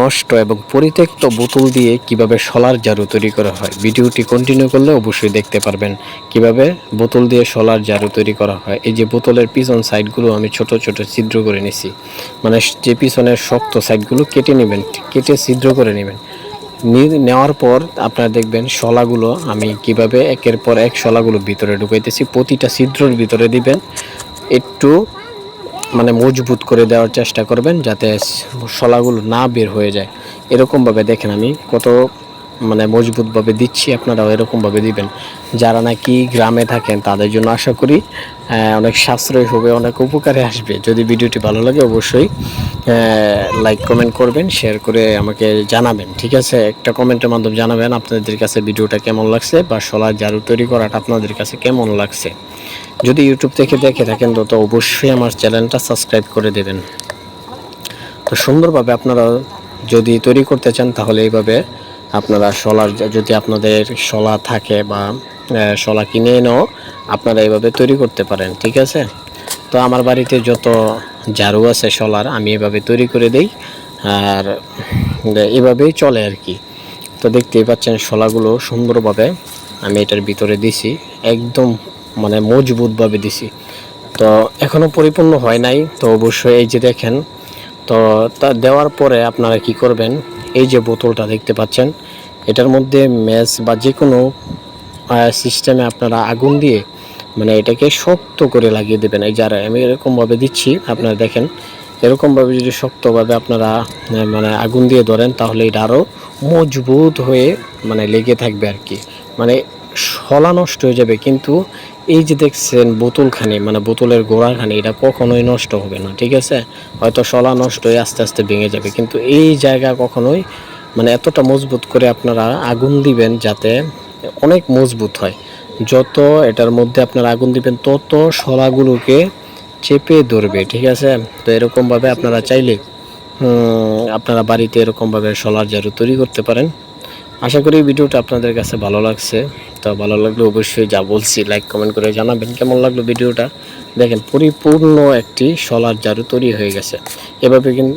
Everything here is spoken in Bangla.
নষ্ট এবং পরিত্যক্ত বোতল দিয়ে কীভাবে সোলার জারু তৈরি করা হয়, ভিডিওটি কন্টিনিউ করলে অবশ্যই দেখতে পারবেন। কীভাবে বোতল দিয়ে সোলার জারু তৈরি করা হয়, এই যে বোতলের পিছন সাইডগুলো আমি ছোট ছোট ছিদ্র করে নিছি। মানে যে পিছনের শক্ত সাইডগুলো কেটে নেবেন, কেটে ছিদ্র করে নেবেন। নেওয়ার পর আপনারা দেখবেন শলাগুলো আমি কীভাবে একের পর এক শলাগুলো ভিতরে ঢুকাইতেছি, প্রতিটা ছিদ্রর ভিতরে দিবেন। একটু মানে মজবুত করে দেওয়ার চেষ্টা করবেন যাতে শলাগুলো না বের হয়ে যায়। এরকমভাবে দেখেন আমি কত মানে মজবুতভাবে দিচ্ছি, আপনারাও এরকমভাবে দিবেন। যারা নাকি গ্রামে থাকেন, তাদের জন্য আশা করি অনেক সাশ্রয় হবে, অনেক উপকারে আসবে। যদি ভিডিওটি ভালো লাগে, অবশ্যই লাইক কমেন্ট করবেন শেয়ার করে আমাকে জানাবেন, ঠিক আছে? একটা কমেন্টের মাধ্যমে জানাবেন আপনাদের কাছে ভিডিওটা কেমন লাগছে, বা শলার জারু তৈরি করাটা আপনাদের কাছে কেমন লাগছে। যদি ইউটিউব থেকে দেখে থাকেন, তো অবশ্যই আমার চ্যানেলটা সাবস্ক্রাইব করে দেবেন। তো সুন্দরভাবে আপনারা যদি তৈরি করতে চান, তাহলে এইভাবে আপনারা শলার যদি আপনাদের শলা থাকে বা শলা কিনে এনেও আপনারা এইভাবে তৈরি করতে পারেন, ঠিক আছে? তো আমার বাড়িতে যত ঝাড়ু আছে শলার, আমি এভাবে তৈরি করে দেই। আর এভাবেই চলে আর কি। তো দেখতেই পাচ্ছেন শলাগুলো সুন্দরভাবে আমি এটার ভিতরে দিছি, একদম মানে মজবুতভাবে দিছি। তো এখনও পরিপূর্ণ হয় নাই, তো অবশ্যই এই যে দেখেন, তো তা দেওয়ার পরে আপনারা কি করবেন এই যে বোতলটা দেখতে পাচ্ছেন, এটার মধ্যে ম্যাচ বা যে কোনো সিস্টেমে আপনারা আগুন দিয়ে মানে এটাকে শক্ত করে লাগিয়ে দেবেন। এই যারা আমি এরকমভাবে দিচ্ছি, আপনারা দেখেন, এরকমভাবে যদি শক্তভাবে আপনারা মানে আগুন দিয়ে ধরেন, তাহলে এটা আরও মজবুত হয়ে মানে লেগে থাকবে আর কি। মানে শলা নষ্ট হয়ে যাবে, কিন্তু এই যে দেখছেন বোতলখানি মানে বোতলের গোড়াখানি, এটা কখনোই নষ্ট হবে না, ঠিক আছে? হয়তো শলা নষ্ট হয়ে আস্তে আস্তে ভেঙে যাবে, কিন্তু এই জায়গা কখনোই মানে এতটা মজবুত করে আপনারা আগুন দিবেন যাতে অনেক মজবুত হয়। যত এটার মধ্যে আপনারা আগুন দিবেন, তত শলাগুলোকে চেপে ধরবে, ঠিক আছে? তো এরকমভাবে আপনারা চাইলে আপনারা বাড়িতে এরকমভাবে সোলার জারু তৈরি করতে পারেন। আশা করি ভিডিওটা আপনাদের কাছে ভালো লাগছে। তো ভালো লাগলে অবশ্যই যা বলছি লাইক কমেন্ট করে জানাবেন। কেমন লাগল ভিডিওটা? দেখেন, পরিপূর্ণ একটি সলার জারু তৈরি হয়ে গেছে। এভাবে কিন্তু